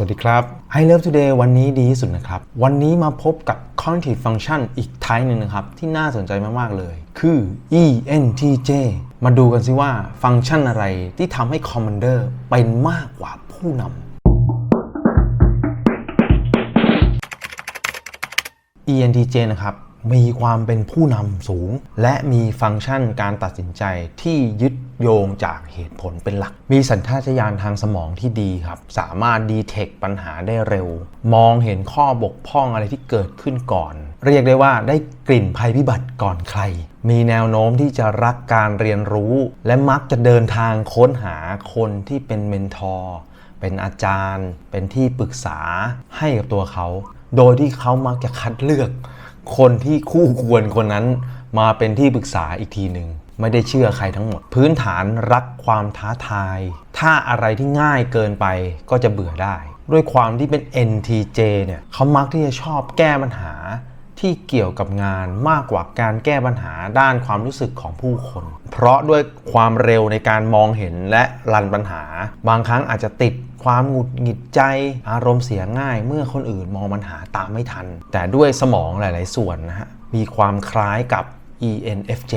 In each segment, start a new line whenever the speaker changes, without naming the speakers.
วัสดีครับ I Love Today วันนี้ดีที่สุดนะครับ วันนี้มาพบกับ Cognitive Function อีก type หนึ่งนะครับ ที่น่าสนใจมาก ๆ เลย คือ ENTJ มาดูกันซิว่าฟังก์ชันอะไรที่ทำให้ Commander เป็นมากกว่าผู้นำ ENTJ นะครับ มีความเป็นผู้นำสูง และมีฟังก์ชันการตัดสินใจที่ยึดโยงจากเหตุผลเป็นหลัก มีสัญชาตญาณทางสมองที่ดีครับ สามารถดีเทคปัญหาได้เร็ว มองเห็นข้อบกพร่องอะไรที่เกิดขึ้นก่อน เรียกได้ว่าได้กลิ่นภัยพิบัติก่อนใคร มีแนวโน้มที่จะรักการเรียนรู้ และมักจะเดินทางค้นหาคนที่เป็นเมนทอร์เป็นอาจารย์ เป็นที่ปรึกษาให้กับตัวเขา โดยที่เขามักจะคัดเลือก คนที่คู่ควรคนนั้นมาเป็นที่ปรึกษาอีกทีหนึ่งไม่ได้เชื่อใครทั้งหมด พื้นฐานรักความท้าทาย ถ้าอะไรที่ง่ายเกินไปก็จะเบื่อได้ ด้วยความที่เป็น NTJ เนี่ยเขามักที่จะชอบแก้ปัญหาที่เกี่ยวกับงานมากกว่าการแก้ปัญหาด้านความรู้สึกของผู้คน เพราะด้วยความเร็วในการมองเห็นและรันปัญหา บางครั้งอาจจะติด ความหงุดหงิดใจ อารมณ์เสียง่าย เมื่อคนอื่นมองปัญหาตามไม่ทัน แต่ด้วยสมองหลาย ๆ ส่วนนะฮะมีความคล้ายกับ ENFJ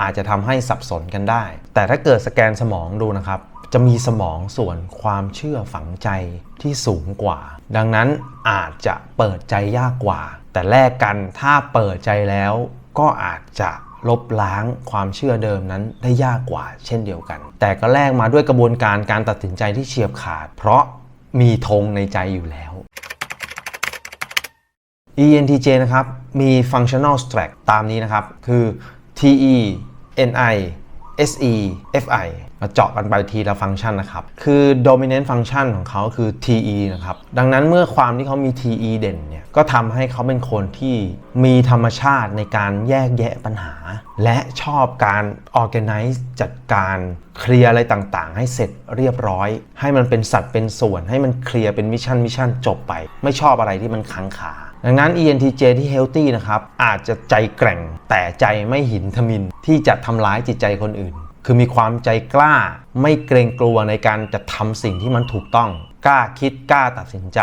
อาจจะทำให้สับสนกันได้ แต่ถ้าเกิดสแกนสมองดูนะครับ จะมีสมองส่วนความเชื่อฝังใจที่สูงกว่า ดังนั้นอาจจะเปิดใจยากกว่า แต่แลกกันถ้าเปิดใจแล้วก็อาจจะ ลบล้างความเชื่อเดิมนั้นได้ยากกว่าเช่นเดียวกัน แต่ก็แลกมาด้วยกระบวนการการตัดสินใจที่เฉียบขาด เพราะมีธงในใจอยู่แล้ว ENTJ นะครับ มี functional stack ตามนี้นะครับ คือ TE NI SE FI มาเจาะกันไปทีละฟังก์ชันนะครับ คือ dominant function ของเขาคือ TE นะครับ ดังนั้นเมื่อความที่เขามี TE เด่นเนี่ย ก็ทำให้เขาเป็นคนที่มีธรรมชาติในการแยกแยะปัญหา และชอบการ organize จัดการเคลียร์อะไรต่างๆ ให้เสร็จเรียบร้อย ให้มันเป็นสัดเป็นส่วน ให้มันเคลียร์เป็นมิชชั่นมิชชั่นจบไป ไม่ชอบอะไรที่มันค้างคา ดังนั้น ENTJ ที่ healthy นะครับ อาจจะใจแกร่งแต่ใจไม่หินทมิน ที่จะทำร้ายจิตใจคนอื่น คือมีความใจกล้า ไม่เกรงกลัวในการจะทำสิ่งที่มันถูกต้อง กล้าคิดกล้าตัดสินใจ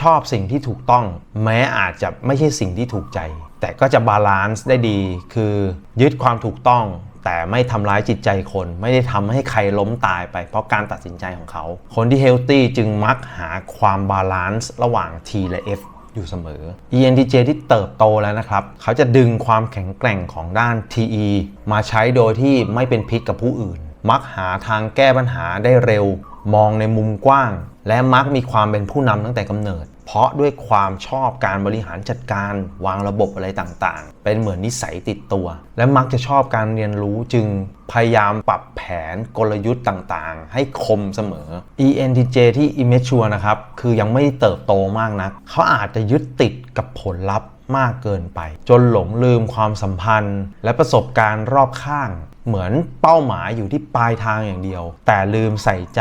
ชอบสิ่งที่ถูกต้อง แม้อาจจะไม่ใช่สิ่งที่ถูกใจ แต่ก็จะบาลานซ์ได้ดี คือยึดความถูกต้องแต่ไม่ทำร้ายจิตใจคน ไม่ได้ทำให้ใครล้มตายไป เพราะการตัดสินใจของเขา คนที่เฮลตี้จึงมักหาความบาลานซ์ระหว่าง T และ F อยู่เสมอ ENTJ ที่เติบโตแล้วนะครับ เขาจะดึงความแข็งแกร่งของด้าน TE มาใช้โดยที่ไม่เป็นพิษกับผู้อื่น มักหาทางแก้ปัญหาได้เร็ว มองในมุมกว้าง และมักมีความเป็นผู้นำตั้งแต่กำเนิด เพราะด้วยความชอบการบริหารจัดการวางระบบอะไรต่างๆ เป็นเหมือนนิสัยติดตัว และมักจะชอบการเรียนรู้จึงพยายามปรับแผนกลยุทธ์ต่างๆ ให้คมเสมอ ENTJ ที่ immature นะครับ คือยังไม่เติบโตมากนักเขาอาจจะยึดติดกับผลลัพธ์ มากเกินไป จนหลงลืมความสัมพันธ์ และประสบการณ์รอบข้าง เหมือนเป้าหมายอยู่ที่ปลายทางอย่างเดียว แต่ลืมใส่ใจ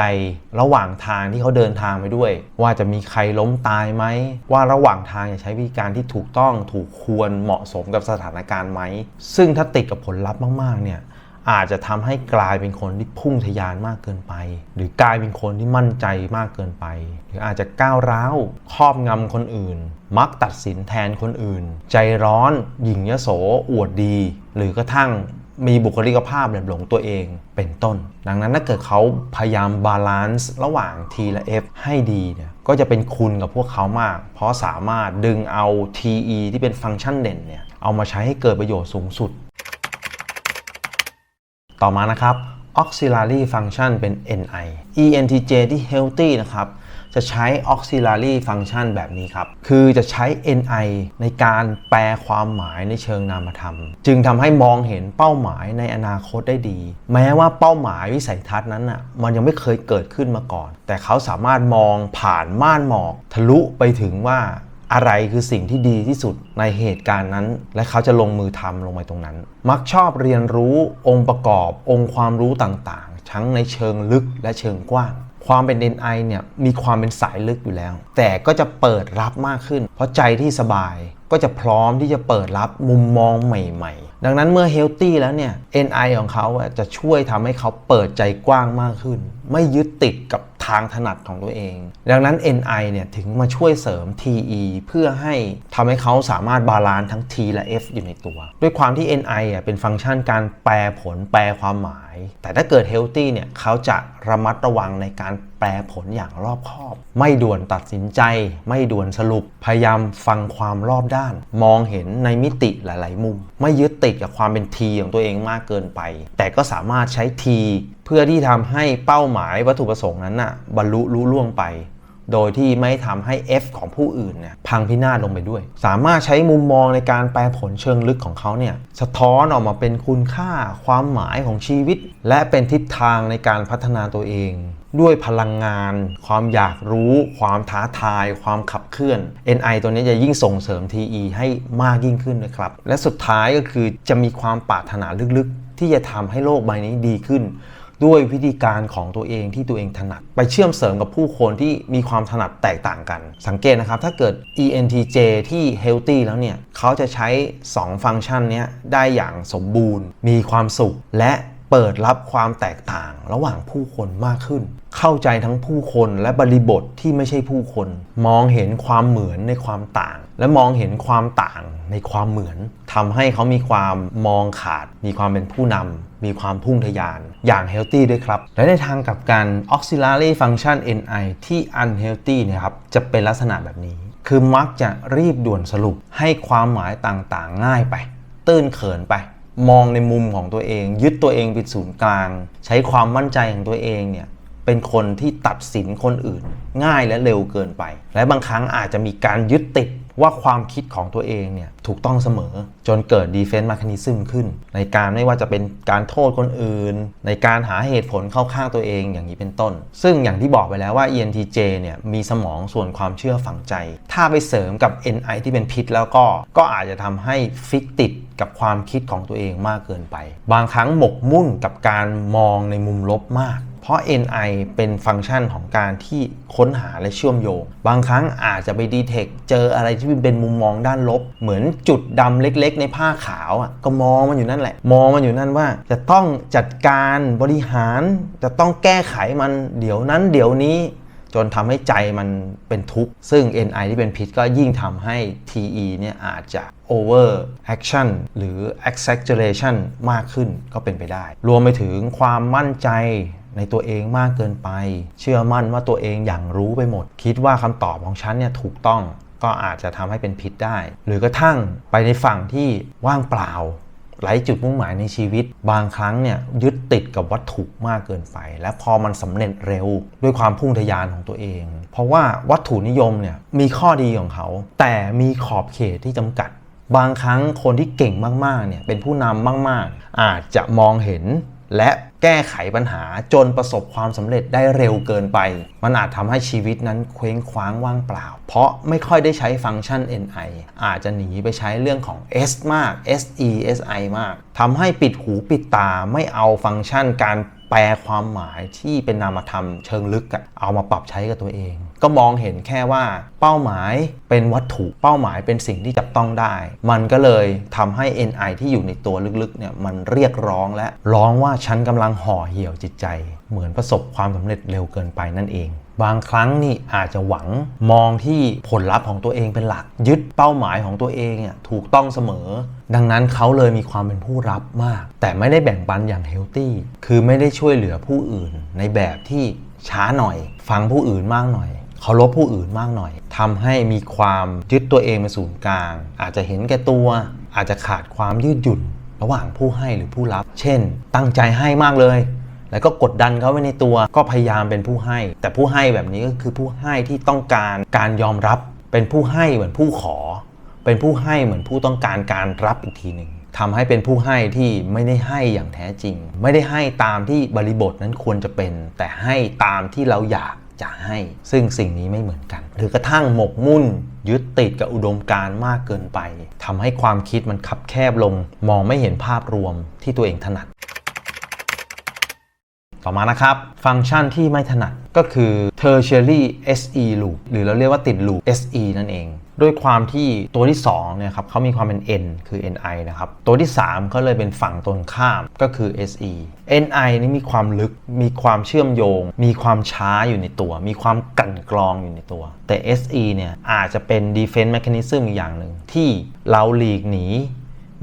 ระหว่างทางที่เขาเดินทางไปด้วย ว่าจะมีใครล้มตายไหม ว่าระหว่างทางจะใช้วิธีการที่ถูกต้องถูกควรเหมาะสมกับสถานการณ์ไหม ซึ่งถ้าติดกับผลลัพธ์มากๆเนี่ย อาจจะทำให้กลายเป็นคนที่พุ่งทะยานมากเกินไป หรือกลายเป็นคนที่มั่นใจมากเกินไป หรืออาจจะก้าวร้าวครอบงำคนอื่น มักตัดสินแทนคนอื่น ใจร้อนหยิ่งยโสอวดดี หรือกระทั่งมีบุคลิกภาพแบบหลงตัวเองเป็นต้น ดังนั้นถ้าเกิดเขาพยายามบาลานซ์ระหว่าง T และ F ให้ดีเนี่ยก็จะเป็นคุณกับพวกเขามาก เพราะสามารถดึงเอา TE ที่เป็นฟังก์ชันเด่นเนี่ยเอามาใช้ให้เกิดประโยชน์สูงสุด ต่อมานะครับ auxiliary function เป็น ni ENTJ ที่ healthy นะครับ จะใช้ auxiliary function แบบนี้ครับ คือจะใช้ ni ในการแปลความหมายในเชิงนามธรรม จึงทำให้มองเห็นเป้าหมายในอนาคตได้ดี แม้ว่าเป้าหมายวิสัยทัศน์นั้นอะ มันยังไม่เคยเกิดขึ้นมาก่อน แต่เขาสามารถมองผ่านม่านหมอก ทะลุไปถึงว่า อะไรคือสิ่งที่ดีที่สุดในเหตุการณ์นั้น และเขาจะลงมือทำลงไปตรงนั้น มักชอบเรียนรู้องค์ประกอบ องค์ความรู้ต่างๆ ทั้งในเชิงลึกและเชิงกว้าง ความเป็น NI เนี่ยมีความเป็นสายลึกอยู่แล้ว แต่ก็จะเปิดรับมากขึ้น เพราะใจที่สบาย ก็จะพร้อมที่จะเปิดรับมุมมองใหม่ๆ ดังนั้นเมื่อเฮลตี้แล้วเนี่ย NI ของเขาจะช่วยทำให้เขาเปิดใจกว้างมากขึ้น ไม่ยึดติดกับทางถนัดของตัวเอง ดังนั้น NI เนี่ยถึงมาช่วยเสริม TE เพื่อให้ทำให้เขาสามารถบาลานซ์ทั้ง T และ F อยู่ในตัว ด้วยความที่ NI อะเป็นฟังก์ชันการแปลผลแปลความหมาย แต่ถ้าเกิด Healthy เนี่ยเขาจะระมัดระวังในการ แปลผลอย่างรอบคอบ ไม่ด่วนตัดสินใจ ไม่ด่วนสรุป พยายามฟังความรอบด้าน มองเห็นในมิติหลาย ๆ มุม ไม่ยึดติดกับความเป็น T ของตัวเองมากเกินไป แต่ก็สามารถใช้ T เพื่อที่ทำให้เป้าหมายวัตถุประสงค์นั้นน่ะบรรลุลุล่วงไป โดยที่ไม่ทำให้ F ของผู้อื่นเนี่ยพังพินาศลงไปด้วย สามารถใช้มุมมองในการแปลผลเชิงลึกของเขาเนี่ยสะท้อนออกมาเป็นคุณค่าความหมายของชีวิต และเป็นทิศทางในการพัฒนาตัวเอง ด้วยพลังงาน ความอยากรู้ ความท้าทาย ความขับเคลื่อน NI ตัวนี้จะยิ่งส่งเสริม TE ให้มากยิ่งขึ้นนะครับ และสุดท้ายก็คือจะมีความปรารถนาลึกๆ ที่จะทำให้โลกใบนี้ดีขึ้น ด้วยวิธีการของตัวเองที่ตัวเองถนัด ไปเชื่อมเสริมกับผู้คนที่มีความถนัดแตกต่างกัน สังเกตนะครับ ถ้าเกิด ENTJ ที่ healthy แล้วเนี่ยเขาจะใช้ 2 ฟังก์ชันนี้ได้อย่างสมบูรณ์ มีความสุขและเปิดรับความแตกต่างระหว่างผู้คนมากขึ้น เข้าใจทั้งผู้คนและบริบทที่ไม่ใช่ผู้คน มองเห็นความเหมือนในความต่าง และมองเห็นความต่างในความเหมือนทำให้เขามีความมองขาด มีความเป็นผู้นำมีความพุ่งทะยานอย่างเฮลตี้ด้วยครับ และในทางกับกัน auxiliary function NI ที่ unhealthy เนะครับจะเป็นลักษณะแบบนี้ คือมักจะรีบด่วนสรุปให้ความหมายต่างๆ ง่ายไป ตื้นเขินไปมองในมุมของตัวเอง ยึดตัวเองเป็นศูนย์กลาง ใช้ความมั่นใจของตัวเองเนี่ย เป็นคนที่ตัดสินคนอื่น ง่ายและเร็วเกินไป และบางครั้งอาจจะมีการยึดติดว่าความคิดของตัวเองเนี่ยถูกต้องเสมอ จนเกิด defense mechanism ขึ้น ในการไม่ว่าจะเป็นการโทษคนอื่น ในการหาเหตุผลเข้าข้างตัวเองอย่างนี้เป็นต้น ซึ่งอย่างที่บอกไปแล้วว่า ENTJ เนี่ยมีสมองส่วนความเชื่อฝังใจ ถ้าไปเสริมกับ NI ที่เป็นพิษแล้วก็ก็อาจจะทำให้ฟิกติดกับความคิดของตัวเองมากเกินไป บางครั้งหมกมุ่นกับการมองในมุมลบมาก ราะ NI เป็นฟังก์ชันของการที่ค้นหาและเชื่อมโยง บางครั้งอาจจะไปดีเทคเจออะไรที่เป็นมุมมองด้านลบ เหมือนจุดดำเล็กๆ ในผ้าขาวอะก็มองมันอยู่นั่นแหละ มองมันอยู่นั่นว่า จะต้องจัดการบริหาร จะต้องแก้ไขมันเดี๋ยวนั้นเดี๋ยวนี้จนทำให้ใจมันเป็นทุกข์ ซึ่ง NI ที่เป็นพิษก็ยิ่งทำให้ TE เนี่ยอาจจะ over action หรือ exaggeration มากขึ้นก็เป็นไปได้ รวมไปถึงความมั่นใจ ในตัวเองมากเกินไป เชื่อมั่นว่าตัวเองอย่างรู้ไปหมด คิดว่าคำตอบของฉันเนี่ยถูกต้องก็อาจจะทำให้เป็นพิษได้ หรือกระทั่งไปในฝั่งที่ว่างเปล่าไร้จุดมุ่งหมายในชีวิต บางครั้งเนี่ยยึดติดกับวัตถุมากเกินไป และพอมันสำเร็จเร็วด้วยความพุ่งทะยานของตัวเอง เพราะว่าวัตถุนิยมเนี่ยมีข้อดีของเขา แต่มีขอบเขตที่จำกัด บางครั้งคนที่เก่งมากๆเนี่ยเป็นผู้นำมากๆ อาจจะมองเห็นและ แก้ไขปัญหาจนประสบความสำเร็จได้เร็วเกินไป มันอาจทำให้ชีวิตนั้นเคว้งคว้างว่างเปล่า เพราะไม่ค่อยได้ใช้ฟังก์ชัน NI อาจจะหนีไปใช้เรื่องของ S มาก SE SI มากทำให้ปิดหูปิดตาไม่เอาฟังก์ชันการ แปลความหมายที่เป็นนามธรรมเชิงลึกอะเอามาปรับใช้กับตัวเอง ก็มองเห็นแค่ว่าเป้าหมายเป็นวัตถุเป้าหมายเป็นสิ่งที่จับต้องได้ มันก็เลยทำให้ NI ที่อยู่ในตัวลึกๆเนี่ยมันเรียกร้องและร้องว่าฉันกำลังห่อเหี่ยวจิตใจ เหมือนประสบความสำเร็จเร็วเกินไปนั่นเอง บางครั้งนี่อาจจะหวังมองที่ผลลัพธ์ของตัวเองเป็นหลัก ยึดเป้าหมายของตัวเองอะถูกต้องเสมอ ดังนั้นเขาเลยมีความเป็นผู้รับมาก แต่ไม่ได้แบ่งปันอย่างเฮลตี้คือไม่ได้ช่วยเหลือผู้อื่น ในแบบที่ช้าหน่อย ฟังผู้อื่นมากหน่อยเคารพผู้อื่นมากหน่อยทำให้มีความยึดตัวเองเป็นศูนย์กลาง อาจจะเห็นแก่ตัว อาจจะขาดความยืดหยุ่น ระหว่างผู้ให้หรือผู้รับ เช่น ตั้งใจให้มากเลย แล้วก็กดดันเขาไว้ในตัวก็พยายามเป็นผู้ให้ แต่ผู้ให้แบบนี้ก็คือผู้ให้ที่ต้องการการยอมรับ เป็นผู้ให้เหมือนผู้ขอ เป็นผู้ให้เหมือนผู้ต้องการการรับอีกทีหนึ่งทำให้เป็นผู้ให้ที่ไม่ได้ให้อย่างแท้จริง ไม่ได้ให้ตามที่บริบทนั้นควรจะเป็น แต่ให้ตามที่เราอยากจะให้ ซึ่งสิ่งนี้ไม่เหมือนกัน หรือกระทั่งหมกมุ่น ยึดติดกับอุดมการณ์มากเกินไปทำให้ความคิดมันคับแคบลง มองไม่เห็นภาพรวมที่ตัวเองถนัด ต่อมานะครับ ฟังก์ชันที่ไม่ถนัดก็คือ tertiary SE loop หรือเราเรียกว่าติด loop SE นั่นเอง ด้วยความที่ตัวที่2เนี่ยครับเขามีความเป็น N คือ NI นะครับ ตัวที่ 3 ก็เลยเป็นฝั่งตรงข้ามก็คือ SE NI นี่มีความลึก มีความเชื่อมโยง มีความช้าอยู่ในตัว มีความกั่นกรองอยู่ในตัว แต่ SE เนี่ยอาจจะเป็น defense mechanism อีกอย่างหนึ่งที่เราหลีกหนี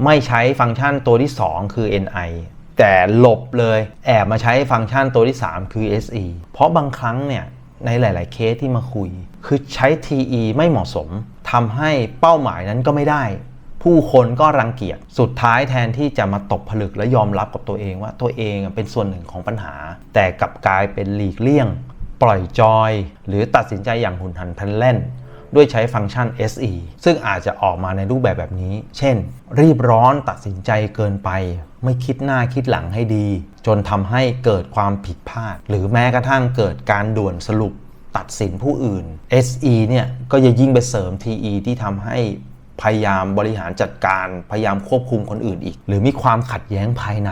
ไม่ใช้ฟังก์ชันตัวที่ 2 คือ NI แต่หลบเลยแอบมาใช้ฟังก์ชันตัวที่ 3 คือ SE เพราะบางครั้งเนี่ยในหลาย ๆ เคสที่มาคุย คือใช้ TE ไม่เหมาะสมทำให้เป้าหมายนั้นก็ไม่ได้ ผู้คนก็รังเกียจสุดท้ายแทนที่จะมาตกผลึกและยอมรับกับตัวเองว่าตัวเองเป็นส่วนหนึ่งของปัญหา แต่กลับกลายเป็นหลีกเลี่ยง ปล่อยจอย หรือตัดสินใจอย่างหุนหันพลันแล่น ด้วยใช้ฟังก์ชัน SE ซึ่งอาจจะออกมาในรูปแบบแบบนี้ เช่น รีบร้อนตัดสินใจเกินไป ไม่คิดหน้าคิดหลังให้ดี จนทำให้เกิดความผิดพลาด หรือแม้กระทั่งเกิดการด่วนสรุปตัดสินผู้อื่น SE เนี่ยก็จะยิ่งไปเสริม TE ที่ทำให้ พยายามบริหารจัดการ พยายามควบคุมคนอื่นอีก หรือมีความขัดแย้งภายใน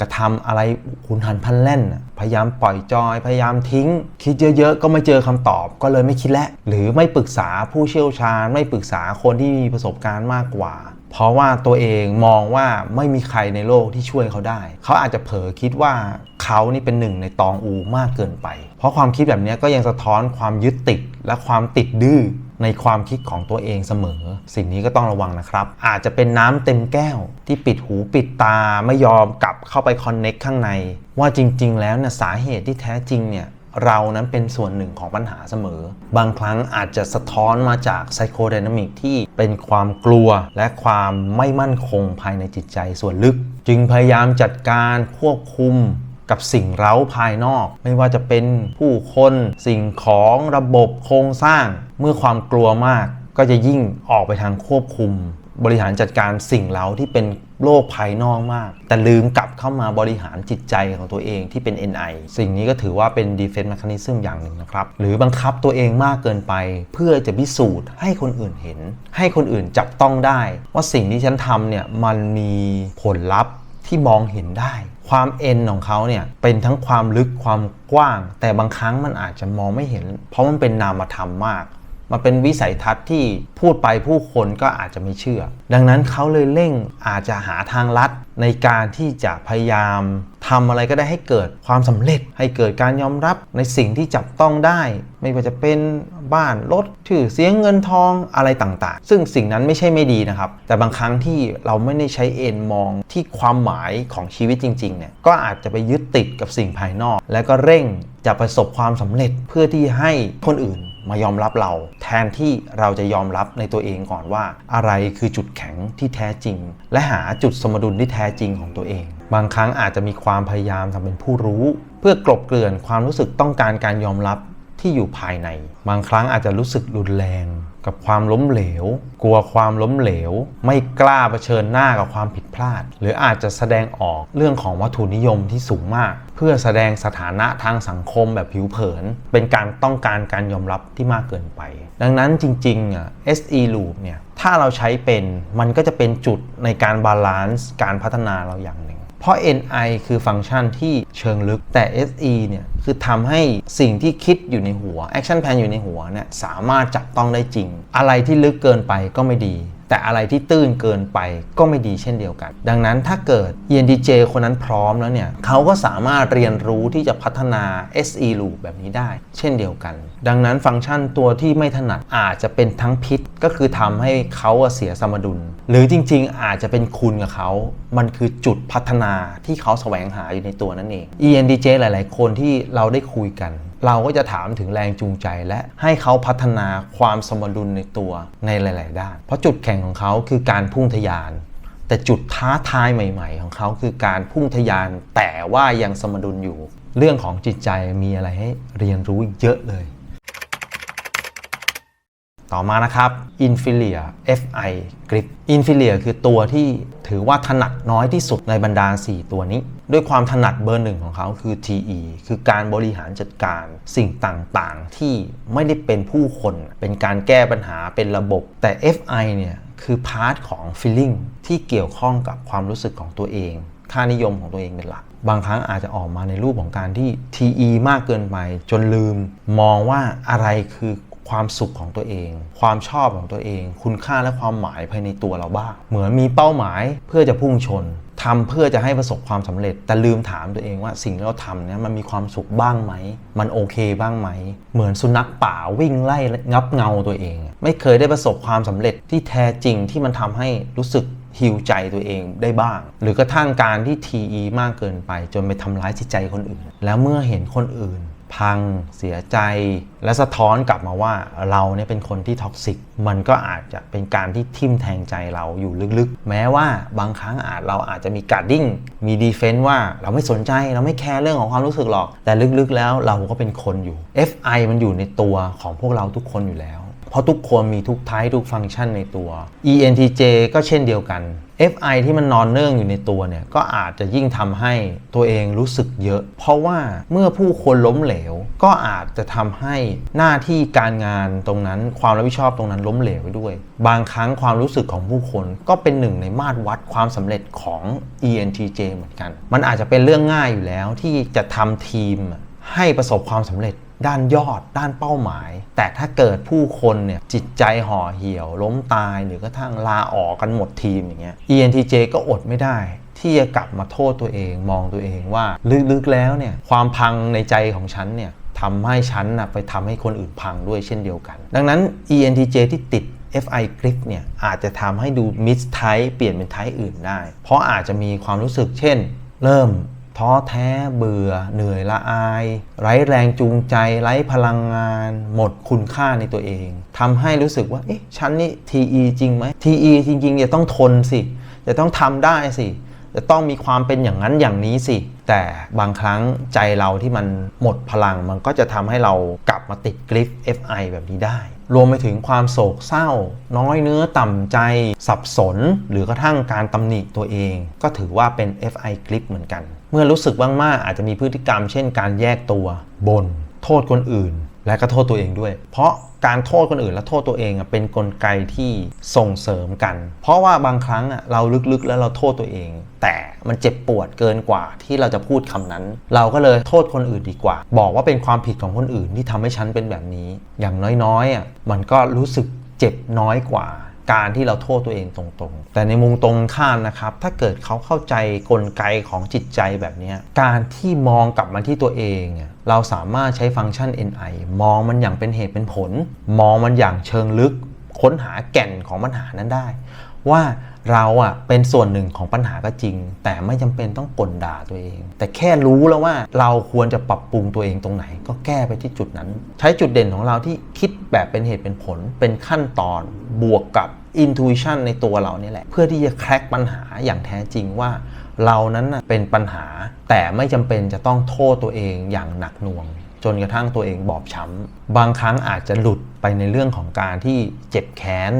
กระทำอะไรหุนหันพันแล่น พยายามปล่อยจอย พยายามทิ้ง คิดเยอะๆ ก็ไม่เจอคำตอบ ก็เลยไม่คิดและ หรือไม่ปรึกษาผู้เชี่ยวชาญ ไม่ปรึกษาคนที่มีประสบการณ์มากกว่า เพราะว่าตัวเองมองว่าไม่มีใครในโลกที่ช่วยเขาได้ เขาอาจจะเผลอคิดว่าเขานี่เป็นหนึ่งในตองอูมากเกินไป เพราะความคิดแบบนี้ก็ยังสะท้อนความยึดติดและความติดดื้อในความคิดของตัวเองเสมอ สิ่งนี้ก็ต้องระวังนะครับ อาจจะเป็นน้ำเต็มแก้ว ที่ปิดหูปิดตาไม่ยอมกลับเข้าไปคอนเน็กข้างใน ว่าจริง ๆ แล้วเนี่ยสาเหตุที่แท้จริงเนี่ย เรานั้นเป็นส่วนหนึ่งของปัญหาเสมอ บางครั้งอาจจะสะท้อนมาจากไซโค d y นามิกที่เป็นความกลัวและความไม่มั่นคงภายในจิตใจส่วนลึก จึงพยายามจัดการควบคุมกับสิ่งเร้าภายนอก ไม่ว่าจะเป็นผู้คน สิ่งของระบบโครงสร้าง เมื่อความกลัวมากก็จะยิ่งออกไปทางควบคุม บริหารจัดการสิ่งเร้าที่เป็นโลกภายนอกมาก แต่ลืมกลับเข้ามาบริหารจิตใจของตัวเองที่เป็น NI สิ่งนี้ก็ถือว่าเป็น defense mechanism อย่างหนึ่งนะครับ หรือบังคับตัวเองมากเกินไป เพื่อจะพิสูจน์ให้คนอื่นเห็น ให้คนอื่นจับต้องได้ ว่าสิ่งที่ฉันทำเนี่ยมันมีผลลัพธ์ที่มองเห็นได้ ความเอ็นของเขาเนี่ยเป็นทั้งความลึกความกว้าง แต่บางครั้งมันอาจจะมองไม่เห็น เพราะมันเป็นนามธรรมมาก มันเป็นวิสัยทัศน์ที่พูดไปผู้คนก็อาจจะไม่เชื่อ ดังนั้นเขาเลยเร่งอาจจะหาทางลัดในการที่จะพยายามทำอะไรก็ได้ให้เกิดความสำเร็จ ให้เกิดการยอมรับในสิ่งที่จับต้องได้ ไม่ว่าจะเป็นบ้านรถชื่อเสียงเงินทองอะไรต่างๆ ซึ่งสิ่งนั้นไม่ใช่ไม่ดีนะครับ แต่บางครั้งที่เราไม่ได้ใช้เอ็นมองที่ความหมายของชีวิตจริงๆเนี่ยก็อาจจะไปยึดติดกับสิ่งภายนอก แล้วก็เร่งจะประสบความสำเร็จเพื่อที่ให้คนอื่น มายอมรับเรา แทนที่เราจะยอมรับในตัวเองก่อนว่า อะไรคือจุดแข็งที่แท้จริง และหาจุดสมดุลที่แท้จริงของตัวเอง บางครั้งอาจจะมีความพยายามทำเป็นผู้รู้ เพื่อกลบเกลื่อนความรู้สึกต้องการการยอมรับที่อยู่ภายใน บางครั้งอาจจะรู้สึกรุนแรง กับความล้มเหลว กลัวความล้มเหลว ไม่กล้าเผชิญหน้ากับความผิดพลาด หรืออาจจะแสดงออกเรื่องของวัตถุนิยมที่สูงมาก เพื่อแสดงสถานะทางสังคมแบบผิวเผิน เป็นการต้องการการยอมรับที่มากเกินไป ดังนั้นจริงๆอะ SE loop เนี่ยถ้าเราใช้เป็นมันก็จะเป็นจุดในการบาลานซ์การพัฒนาเราอย่างหนึ่ง เพราะ NI คือฟังก์ชันที่เชิงลึกแต่ SE เนี่ย คือทำให้สิ่งที่คิดอยู่ในหัว Action Plan อยู่ในหัวเนี่ยสามารถจับต้องได้จริง อะไรที่ลึกเกินไปก็ไม่ดี แต่อะไรที่ตื้นเกินไปก็ไม่ดีเช่นเดียวกัน ดังนั้นถ้าเกิด ENTJ คนนั้นพร้อมแล้วเนี่ยเขาก็สามารถเรียนรู้ที่จะพัฒนา SE loop แบบนี้ได้ เช่นเดียวกัน ดังนั้นฟังก์ชันตัวที่ไม่ถนัดอาจจะเป็นทั้งพิษก็คือทำให้เขาเสียสมดุล หรือจริง ๆ อาจจะเป็นคุณกับเขา มันคือจุดพัฒนาที่เขาแสวงหาอยู่ในตัวนั่นเอง ENTJ หลาย ๆ คนที่เราได้คุยกัน เราก็จะถามถึงแรงจูงใจและให้เขาพัฒนาความสมดุลในตัวในหลาย ๆ ด้าน เพราะจุดแข่งของเขาคือการพุ่งทะยาน แต่จุดท้าทายใหม่ ๆ ของเขาคือการพุ่งทะยาน แต่ว่ายังสมดุลอยู่ เรื่องของจิตใจมีอะไรให้เรียนรู้เยอะเลย ต่อมานะครับ Inferior FI Grip Inferior คือตัวที่ถือว่าถนัดน้อยที่สุดในบรรดา 4 ตัวนี้ ด้วยความถนัดเบอร์หนึ่งของเขาคือ TE คือการบริหารจัดการสิ่งต่างๆ ที่ไม่ได้เป็นผู้คน เป็นการแก้ปัญหาเป็นระบบ แต่ FI เนี่ยคือพาร์ทของ feeling ที่เกี่ยวข้องกับความรู้สึกของตัวเองค่านิยมของตัวเองเป็นหลัก บางครั้งอาจจะออกมาในรูปของการที่ TE มากเกินไป จนลืม มองว่าอะไรคือ ความสุขของตัวเอง ความชอบของตัวเอง คุณค่าและความหมายภายในตัวเราบ้าง เหมือนมีเป้าหมายเพื่อจะพุ่งชนทำเพื่อจะให้ประสบความสำเร็จ แต่ลืมถามตัวเองว่าสิ่งที่เราทำเนี่ยมันมีความสุขบ้างไหม มันโอเคบ้างไหม เหมือนสุนัขป่าวิ่งไล่งับเงาตัวเอง ไม่เคยได้ประสบความสำเร็จที่แท้จริงที่มันทำให้รู้สึกฮิวใจตัวเองได้บ้าง หรือกระทั่งการที่ TE มากเกินไป จนไปทำร้ายจิตใจคนอื่น แล้วเมื่อเห็นคนอื่น พัง เสียใจ และสะท้อนกลับมาว่าเราเนี่ยเป็นคนที่ท็อกซิก มันก็อาจจะเป็นการที่ทิ่มแทงใจเราอยู่ลึกๆ แม้ว่าบางครั้งอาจเราอาจจะมีการดิ้ง มีดีเฟนต์ว่าเราไม่สนใจเราไม่แคร์เรื่องของความรู้สึกหรอก แต่ลึกๆแล้วเราก็เป็นคนอยู่ FI มันอยู่ในตัวของพวกเราทุกคนอยู่แล้ว เพราะทุกคนมีทุกไทป์ทุกฟังก์ชันในตัว ENTJ ก็เช่นเดียวกัน FI ที่มันนอนเนื่องอยู่ในตัวเนี่ยก็อาจจะยิ่งทำให้ตัวเองรู้สึกเยอะ เพราะว่าเมื่อผู้คนล้มเหลว ก็อาจจะทำให้หน้าที่การงานตรงนั้นความรับผิดชอบตรงนั้นล้มเหลวไปด้วย บางครั้งความรู้สึกของผู้คนก็เป็นหนึ่งในมาตรวัดความสำเร็จของ ENTJ เหมือนกัน มันอาจจะเป็นเรื่องง่ายอยู่แล้วที่จะทำทีมให้ประสบความสำเร็จ ด้านยอด ด้านเป้าหมาย แต่ถ้าเกิดผู้คนเนี่ยจิตใจห่อเหี่ยว ล้มตายหรือกระทั่งลาออกกันหมดทีมอย่างเงี้ย ENTJ ก็อดไม่ได้ ที่จะกลับมาโทษตัวเอง มองตัวเองว่าลึกๆแล้วเนี่ยความพังในใจของฉันเนี่ยทำให้ฉันนะไปทำให้คนอื่นพังด้วยเช่นเดียวกัน ดังนั้น ENTJ ที่ติด FI Grip เนี่ยอาจจะทำให้ดู Mix Type เปลี่ยนเป็น Type อื่นได้ เพราะอาจจะมีความรู้สึกเช่น เริ่ม ท้อแท้เบื่อ เหนื่อยละอาย ไร้แรงจูงใจ ไร้พลังงาน หมดคุณค่าในตัวเองทำให้รู้สึกว่า เอ๊ะ ฉันนี่ TE จริงไหม TE จริงๆจะต้องทนสิ จะต้องทำได้สิ จะต้องมีความเป็นอย่างนั้นอย่างนี้สิ แต่บางครั้งใจเราที่มันหมดพลัง มันก็จะทำให้เรากลับมาติดกริฟ FI แบบนี้ได้ รวมไปถึงความโศกเศร้า น้อยเนื้อต่ำใจ สับสน หรือกระทั่งการตำหนิตัวเอง ก็ถือว่าเป็น FI กริฟเหมือนกัน เมื่อรู้สึกมากๆอาจจะมีพฤติกรรม เช่น การแยกตัวบน่นโทษคนอื่น และก็โทษตัวเองด้วย เพราะการโทษคนอื่นและโทษตัวเองเป็นนกลไกที่ส่งเสริมกัน เพราะว่าบางครั้งเราลึกๆแล้วเราโทษตัวเอง แต่มันเจ็บปวดเกินกว่าที่เราจะพูดคำนั้น เราก็เลยโทษคนอื่นดีกว่า บอกว่าเป็นความผิดของคนอื่นที่ทำให้ฉันเป็นแบบนี้ อย่างน้อยๆอะมันก็รู้สึกเจ็บน้อยกว่า การที่เราโทษตัวเองตรงๆ แต่ในมุมตรงข้ามนะครับ ถ้าเกิดเขาเข้าใจกลไกของจิตใจแบบนี้ การที่มองกลับมาที่ตัวเอง เราสามารถใช้ฟังก์ชัน NI มองมันอย่างเป็นเหตุเป็นผล มองมันอย่างเชิงลึก ค้นหาแก่นของปัญหานั้นได้ ว่า เราอะเป็นส่วนหนึ่งของปัญหาก็จริง แต่ไม่จำเป็นต้องกลด่าตัวเอง แต่แค่รู้แล้วว่าเราควรจะปรับปรุงตัวเองตรงไหน ก็แก้ไปที่จุดนั้น ใช้จุดเด่นของเราที่คิดแบบเป็นเหตุเป็นผล เป็นขั้นตอนบวกกับ intuition ในตัวเรานี่แหละ เพื่อที่จะแคร็กปัญหาอย่างแท้จริงว่า เรานั้นน่ะเป็นปัญหา แต่ไม่จำเป็นจะต้องโทษตัวเองอย่างหนักหน่วง จนกระทั่งตัวเองบอบช้ำบางครั้งอาจจะหลุดไปในเรื่องของการที่เจ็บแค้น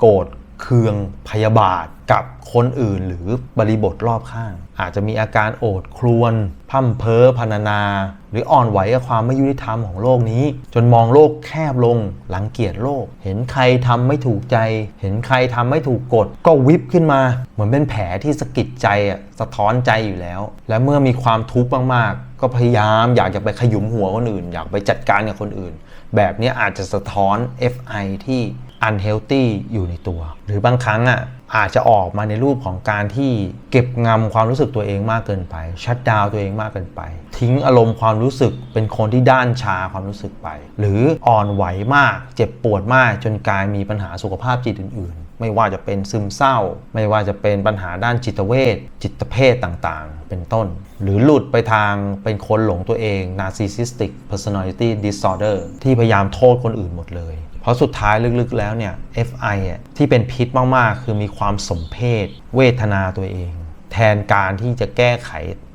โกรธ เคืองพยาบาทกับคนอื่นหรือบริบทรอบข้าง อาจจะมีอาการโอดครวนพร่ำเพ้อพรรณนา หรืออ่อนไหวกับความไม่ยุติธรรมของโลกนี้ จนมองโลกแคบลงหลังเกียจโลก เห็นใครทำไม่ถูกใจ เห็นใครทำไม่ถูกกฎ ก็วิบขึ้นมา เหมือนเป็นแผลที่สะกิดใจอะสะท้อนใจอยู่แล้ว และเมื่อมีความทุกข์มากๆ ก็พยายามอยากจะไปขยุมหัวคนอื่น อยากไปจัดการกับคนอื่น แบบนี้อาจจะสะท้อน FI ที่ unhealthy อยู่ในตัว หรือบางครั้งอะอาจจะออกมาในรูปของการที่เก็บงำความรู้สึกตัวเองมากเกินไปชัดดาวตัวเองมากเกินไป ทิ้งอารมณ์ความรู้สึกเป็นคนที่ด้านชาความรู้สึกไป หรืออ่อนไหวมาก เจ็บปวดมากจนกลายมีปัญหาสุขภาพจิตอื่น ๆ ไม่ว่าจะเป็นซึมเศร้า ไม่ว่าจะเป็นปัญหาด้านจิตเวชจิตเภทต่างๆ เป็นต้น หรือหลุดไปทางเป็นคนหลงตัวเอง narcissistic personality disorder ที่พยายามโทษคนอื่นหมดเลย ราะสุดท้ายลึกๆแล้วเนี่ย FI อะที่เป็นพิษมากๆ คือมีความสมเพศเวทนาตัวเอง แทนการที่จะแก้ไข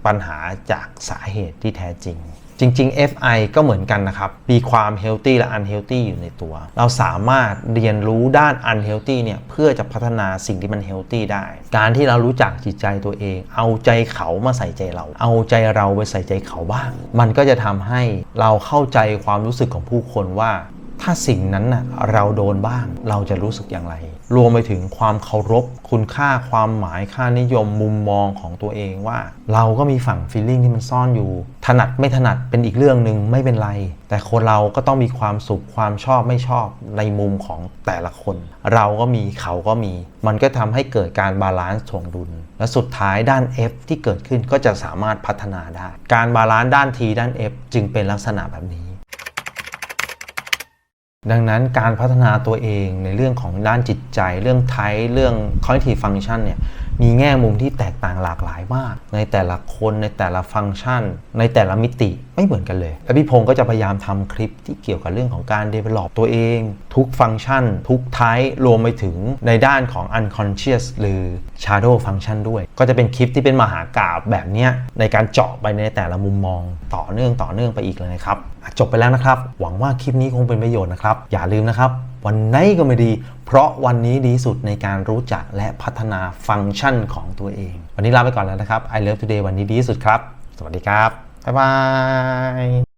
ปัญหาจากสาเหตุที่แท้จริง จริง ๆ FI ก็เหมือนกันนะครับ มีความ healthy และ unhealthy อยู่ในตัว เราสามารถเรียนรู้ด้าน unhealthy เนี่ยเพื่อจะพัฒนาสิ่งที่มัน healthy ได้ การที่เรารู้จักจิตใจตัวเอง เอาใจเขามาใส่ใจเรา เอาใจเราไปใส่ใจเขาบ้าง มันก็จะทำให้เราเข้าใจความรู้สึกของผู้คนว่า ถ้าสิ่งนั้นน่ะเราโดนบ้างเราจะรู้สึกอย่างไร รวมไปถึงความเคารพ คุณค่าความหมายค่านิยมมุมมองของตัวเองว่า เราก็มีฝั่งฟีลลิ่งที่มันซ่อนอยู่ ถนัดไม่ถนัดเป็นอีกเรื่องหนึ่งไม่เป็นไร แต่คนเราก็ต้องมีความสุขความชอบไม่ชอบในมุมของแต่ละคน เราก็มีเขาก็มี มันก็ทำให้เกิดการบาลานซ์ถ่วงดุล และสุดท้ายด้าน F ที่เกิดขึ้นก็จะสามารถพัฒนาได้ การบาลานซ์ด้าน T ด้าน F จึงเป็นลักษณะแบบนี้ ดังนั้นการพัฒนาตัวเองในเรื่องของด้านจิตใจ เรื่องไทเรื่อง cognitive function เนี่ย มีแง่มุมที่แตกต่างหลากหลายมาก ในแต่ละคนในแต่ละฟังก์ชัน ในแต่ละมิติไม่เหมือนกันเลยและพี่พงศ์ก็จะพยายามทำคลิปที่เกี่ยวกับเรื่องของการ develop ตัวเอง ทุกฟังก์ชัน ทุกไทรวมไปถึงในด้านของ unconscious หรือ shadow function ด้วย ก็จะเป็นคลิปที่เป็นมหากราบแบบนี้ในการเจาะไปในแต่ละมุมมองต่อเนื่องต่อเนื่องไปอีกเลยนะครับจบไปแล้วนะครับ หวังว่าคลิปนี้คงเป็นประโยชน์นะครับ อย่าลืมนะครับ วันไหนก็ไม่ดี เพราะวันนี้ดีสุดในการรู้จักและพัฒนาฟังก์ชันของตัวเอง วันนี้ลาไปก่อนแล้วนะครับ I love today วันนี้ดีสุดครับ สวัสดีครับ บ๊ายบาย